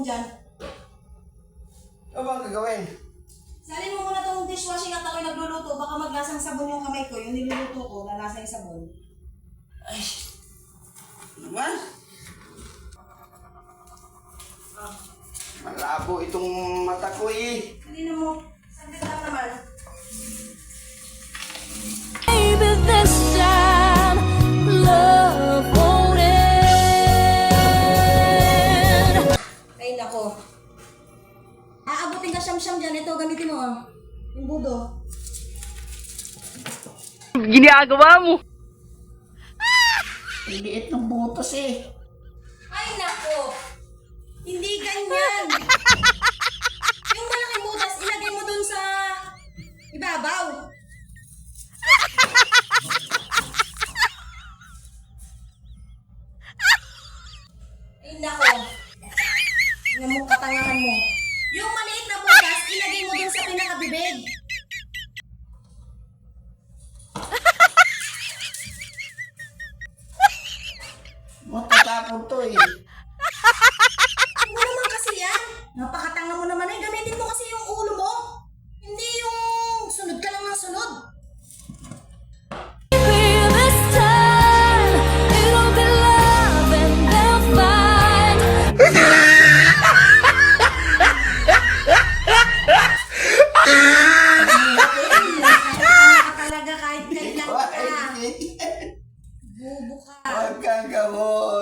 mo dyan. Ano bang gagawin? Salin mo muna tong dishwashing at ako'y nagluluto. Baka maglasang sabon yung kamay ko. Yung niluluto ko, lalasa yung sabon. Ay, ano naman. Malabo itong mata ko eh. Kanina mo, saglit lang naman. Ka siyam-siyam dyan. Ito, gamitin mo, ah. Yung budo. Ginagawa mo. Ang liit ng butos eh. Ay, nako. Hindi ganyan. yung malaking butas, ilagay mo dun sa ibabaw. Ay, nako. Nga mo katangahan mo. Yung maliit na butas, ilagay mo dun sa pinakabibig. Matatapon to eh. acabou!